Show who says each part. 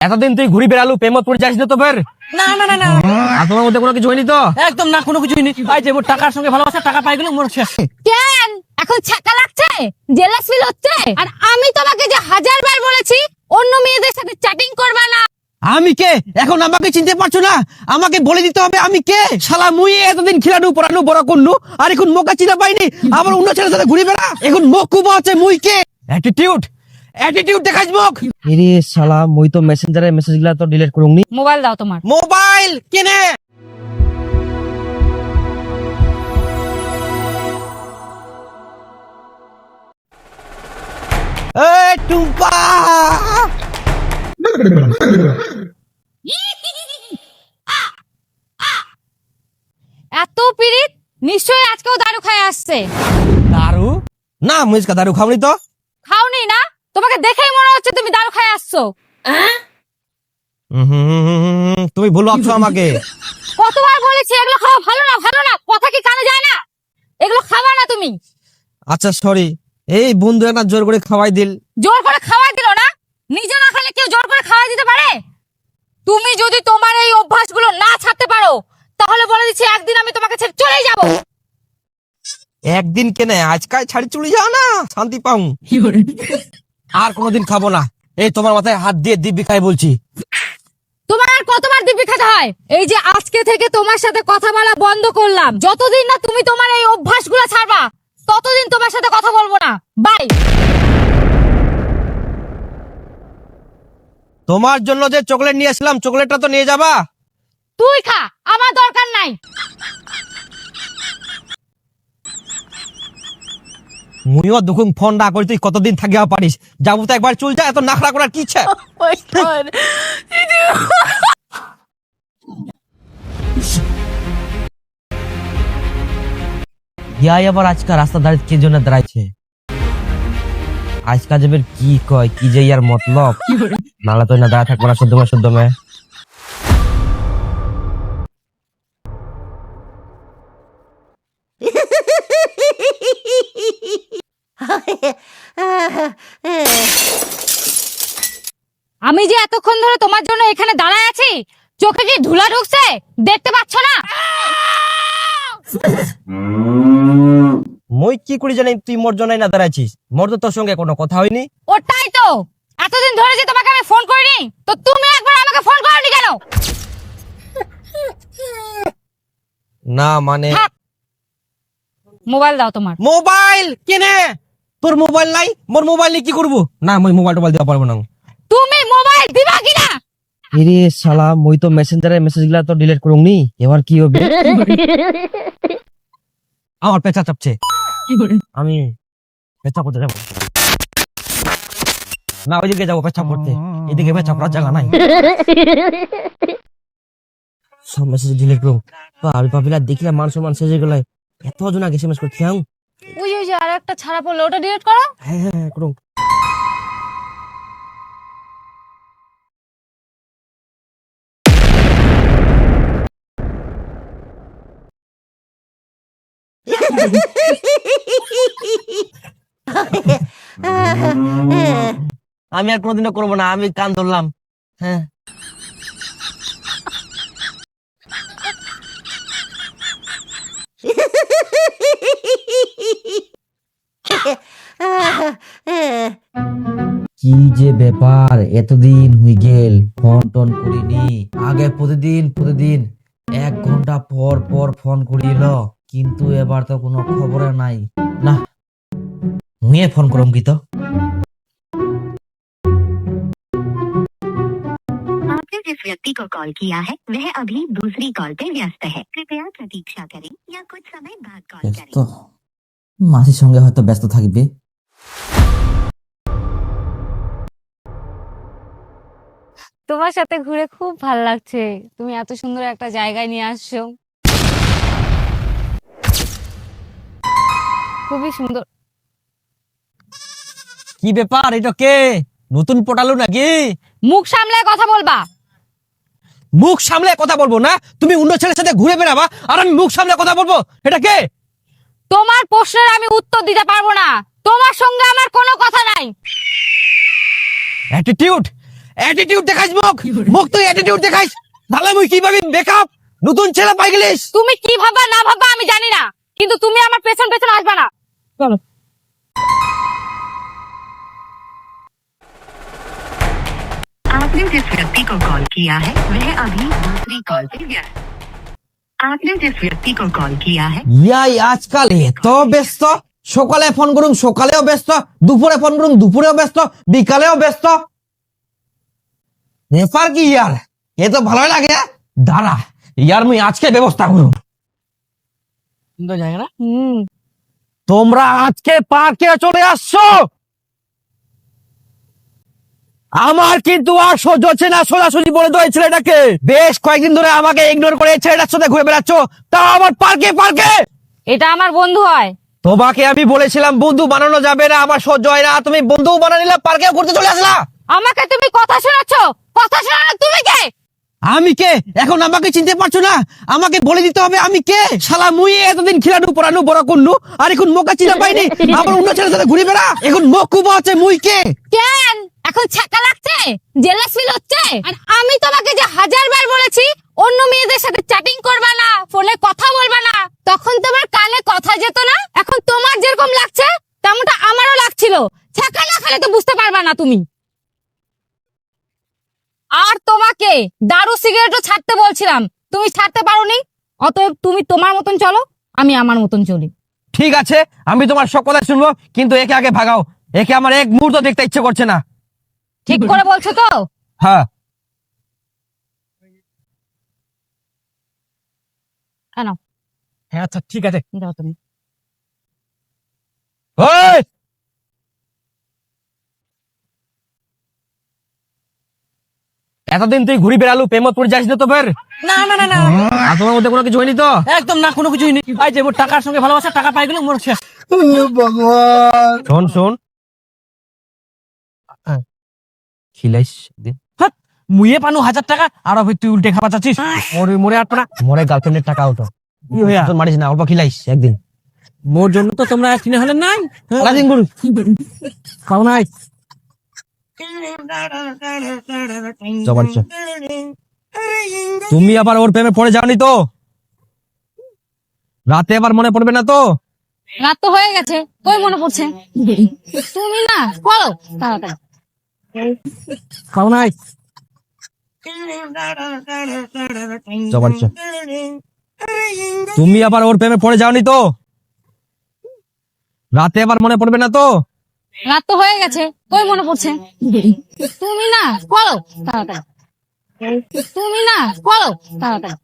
Speaker 1: এতদিন তুই ঘুরি বেড়ালু প্রেমত পড়ে যাস না তো ফের?
Speaker 2: না না না না
Speaker 1: আর তোমার মধ্যে কোনো কিছু হয়নি তো?
Speaker 2: একদম না কোনো কিছুই নেই ভাই যে মোর টাকার সঙ্গে ভালোবাসা টাকা পাই গেলে মোর শেষ
Speaker 3: কেন? এখন ছাকা লাগছে? জেলাস ফিল হচ্ছে? আর আমি তোমাকে যে হাজার বার বলেছি অন্য মেয়েদের সাথে চ্যাটিং করবা না।
Speaker 1: আমি কে? এখন আমাকে চিনতে পারছ না? আমাকে বলে দিতে হবে আমি কে? শালা মুই এতদিন খিলানু পড়ানু বড় করনু আর এখন মোকা চিনা পাইনি। আবার অন্য ছেলের সাথে ঘুরে বেড়া? এখন মুখ কুবা আছে মুই কে? অ্যাটিটিউড অ্যাটিটিউড দেখাস মুখ। এরে শালা মুই তো মেসেঞ্জারে মেসেজগুলা তো ডিলিট করুংনি।
Speaker 3: মোবাইল দাও তোমার।
Speaker 1: মোবাইল কেনে। এই টুম্পা।
Speaker 3: এত পিরিত নিশ্চয়ই আজকেও দারু খায় আসছে।
Speaker 1: দারু? না মুইজকা দারু খাওনি তো।
Speaker 3: খাওনি না? তোমাকে দেখেই মনে হচ্ছে তুমি দারু খায় আসছো।
Speaker 1: তুমি ভুল ভাবছ আমাকে
Speaker 3: কতবার বলেছি এগুলো খাওয়া ভালো না ভালো না কথা কি কানে যায় না এগুলো খাবা না তুমি
Speaker 1: আচ্ছা সরি এই বন্ধু একটা জোর করে খাওয়াই দিল
Speaker 3: জোর করে খাওয়াই দিল না নিজে না খেলে কেউ জোর করে খাওয়াই দিতে পারে তুমি যদি তোমার এই অভ্যাসগুলো না ছাড়তে পারো তাহলে বলে দিচ্ছি একদিন আমি তোমাকে ছেড়ে চলেই যাব
Speaker 1: একদিন কেনে আজকাল ছাড়ি চলে যাও না শান্তি পাও আর কোনোদিন খাব না। এই তোমার মাথায় হাত দিয়ে দিব্যি খাই বলছি।
Speaker 3: তোমার আর কতবার দিব্যি খেতে হয়? এই যে আজকে থেকে তোমার সাথে কথা বলা বন্ধ করলাম। যতদিন না তুমি তোমার এই অভ্যাসগুলো ছাড়বা ততদিন তোমার সাথে কথা বলব না। বাই
Speaker 1: তোমার জন্য যে চকলেট নিয়ে আসলাম চকলেটটা তো নিয়ে যাবা?
Speaker 3: তুই খা আমার দরকার নাই।
Speaker 1: মুইও দুকুন ফোন না করি তুই কতদিন থাকিয়া পারিস? যাব তো একবার চুল যা এত নাখড়া করার কি ইচ্ছা? ইয়াই আবার আজকাল রাস্তা দাঁড়িয়ে কে জন্য দাঁড়াইছে? আজকাল যাবে কি কয় কি যে ইয়ার মতলব? নালা তো না দাঁড়া থাকব না শুদ্ধ শুদ্ধ
Speaker 3: আমি যে এতক্ষণ ধরে তোমার জন্য এখানে দাঁড়ায় আছি চোখে কি ধুলা ঢুকছে? দেখতে পাচ্ছ না?
Speaker 1: মই কি করি জানি তুই মোর জন্যই না দাঁড়াইছিস? মোর তো তোর সঙ্গে কোনো কথা হয়নি।
Speaker 3: ওটাই তো। এতদিন ধরে যে তোমাকে আমি ফোন করিনি তো তুমি একবার আমাকে ফোন করনি কেন?
Speaker 1: না মানে
Speaker 3: মোবাইল দাও তোমার।
Speaker 1: মোবাইল কেনে? তোর মোবাইল নাই? মোর মোবাইল নিয়ে কি করব? না মই মোবাইল টোবাইল দিতে পারব না
Speaker 3: তুমি মোবাইল দিবা কিনা?
Speaker 1: এরে শালা মই তো মেসেঞ্জারে মেসেজগুলা তো ডিলিট করুংনি এবার কি হবে? আমার পেঁচা চাপছে। আমি পেঁচা করতে যাব। না ওইদিকে যাব পেঁচা করতে এদিকে পেঁচা করার জায়গা নাই। সব মেসেজ ডিলিট করুন পাবি পাবিলা দেখিলা মান হয়ে গেলে। এত জন আগে এসএমএস করতে আউ
Speaker 3: ওই ওই যে আর একটা ছাড়া পড়ল ওটা ডিলিট করো।
Speaker 1: হ্যাঁ হ্যাঁ হ্যাঁ করুন। আমি আর কোনোদিনও করব না আমি কান ধরলাম। হ্যাঁ। কি যে ব্যাপার এতদিন হয়ে গেল ফোন টোন করিনি আগে প্রতিদিন প্রতিদিন এক ঘন্টা পর পর ফোন করিল কিন্তু এবার তো কোনো খবর নাই না মুয়ে ফোন করম কি তো
Speaker 4: आपने जिस व्यक्ति को कॉल किया है वह अभी दूसरी कॉल पे व्यस्त है कृपया प्रतीक्षा करें या कुछ समय बाद कॉल करें
Speaker 5: ব্যস্ত মাসির সঙ্গে হয়তো ব্যস্ত থাকবে
Speaker 3: তোমার সাথে ঘুরে খুব ভালো লাগছে। তুমি এত সুন্দর একটা জায়গায় নিয়ে আসছো। খুবই সুন্দর।
Speaker 1: কি ব্যাপার? এটা কে? নতুন পটালো নাকি?
Speaker 3: মুখ সামলায় কথা বলবা।
Speaker 1: মুখ সামলে কথা বলব না? তুমি অন্য ছেলের সাথে ঘুরে বেড়াবা আর আমি মুখ সামলে কথা বলব? এটা কে?
Speaker 3: তোমার প্রশ্নের আমি উত্তর দিতে পারব না। তোমার সঙ্গে আমার কোনো কথা নাই।
Speaker 1: অ্যাটিটিউড অ্যাটিটিউড দেখাইস মুখ মুখ তুই অ্যাটিটিউড দেখাইস তাহলে মুই কি পাবি মেকআপ নতুন ছেলে পাই গেলিস
Speaker 3: তুমি কি ভাবা না ভাবা আমি জানি না কিন্তু তুমি আমার পেছন পেছন আসবা না চলো
Speaker 4: आपने जिस व्यक्ति को कॉल किया है वह अभी दूसरी कॉल पे व्यस्त आपने जिस व्यक्ति को कॉल किया है
Speaker 1: ইয়াই আজকাল এত ব্যস্ত সকালে ফোন করুম সকালেও ব্যস্ত দুপুরে ফোন করুম দুপুরেও ব্যস্ত বিকালেও ব্যস্ত ব্যাপার কি ইয়ার? এ তো ভালোই লাগে। দাঁড়া ইয়ার মুই আজকে ব্যবস্থা করুম
Speaker 2: সুন্দর জায়গা না?
Speaker 1: তোমরা আজকে পার্কে চলে আসছো। আমার কিন্তু আর সহ্য হচ্ছে না সোজাসুজি বলে দেয় ছেলেটাকে। বেশ কয়েকদিন ধরে আমাকে ইগনোর করে ছেলেটার সাথে ঘুরে বেড়াচ্ছ। তা আমার পার্কে পার্কে?
Speaker 3: এটা আমার বন্ধু হয়।
Speaker 1: তোমাকে আমি বলেছিলাম বন্ধু বানানো যাবে না আমার সহ্য হয় না। তুমি বন্ধু বানা নিলে পার্কে ঘুরতে চলে আসলা।
Speaker 3: আমাকে তুমি কথা শোনাচ্ছ? কথা শোনানো তুমি কে?
Speaker 1: আমি কে? এখন আমাকে চিনতে পারছ না? আমাকে বলে দিতে হবে আমি কে? শালা মুই এতদিন খিলানু পড়ানু বড় করনু আর এখন মোকা চিনা পাইনি। আবার অন্য ছেলের সাথে ঘুরে বেড়া। এখন মুখ কুবা আছে মুই কে?
Speaker 3: কেন? এখন ছাকা লাগছে? জেলাস ফিল হচ্ছে? আর আমি তোমাকে যে হাজার বার বলেছি অন্য মেয়েদের সাথে চ্যাটিং করবা না ফোনে কথা বলবা না। তখন তোমার কানে কথা যেত না? এখন তোমার যেরকম লাগছে তেমনটা আমারও লাগছিল। ছাকা না খেলে তো বুঝতে পারবা না তুমি। আর তোমাকে দারু সিগারেটও ছাড়তে বলছিলাম। তুমি ছাড়তে পারোনি? অতএব তুমি তোমার মতন চলো আমি আমার মতন চলি।
Speaker 1: ঠিক আছে আমি তোমার সব কথা শুনব কিন্তু একে আগে ভাগাও। একে আমার এক মুহূর্ত দেখতে ইচ্ছে করছে না।
Speaker 3: ঠিক করে বলছো তো?
Speaker 1: হ্যাঁ।
Speaker 3: কেন
Speaker 2: হ্যাঁ আচ্ছা ঠিক আছে।
Speaker 3: দাও তুমি
Speaker 1: ওই! এতদিন তুই ঘুরি বেড়ালু প্রেমত পড়ে যাস না তো ফের?
Speaker 2: না না না না
Speaker 1: আর তোমার মধ্যে কোনো কিছু হয়নি তো?
Speaker 2: একদম না কোনো কিছুই নেই এই যে মোর টাকার সঙ্গে ভালোবাসা টাকা পাই গেলে মোর শেষ।
Speaker 1: শোন শোন। খিলাইস দিন
Speaker 2: হাট, মুইয়ে পানু হাজার টাকা আর তুই উল্টে খাওয়া চাচ্ছিস। মোরে মোরে আটপা না
Speaker 1: মরে গার্লফ্রেন্ডের টাকা
Speaker 2: কি হইয়া?
Speaker 1: তোর মারিস না অল্প খিলাইস একদিন।
Speaker 2: মোর জন্য তো তোমরা কিনে হলেন নাই?
Speaker 1: গুরু।
Speaker 2: পাও নাই।
Speaker 1: তুমি আবার ওর প্রেমে পড়ে যাওনি তো? রাতে আবার মনে পড়বে না তো?
Speaker 3: রাত তো হয়ে গেছে কই মনে পড়ছে? তুমি না বলো তাড়াতাড়ি।
Speaker 2: নাই?
Speaker 1: তুমি আবার ওর প্রেমে পড়ে যাওনি তো? রাতে আবার মনে পড়বে না তো?
Speaker 3: রাত তো হয়ে গেছে, কই মনে পড়ছে? তুমি না করো তাড়াতাড়ি। তুমি না করো তাড়াতাড়ি।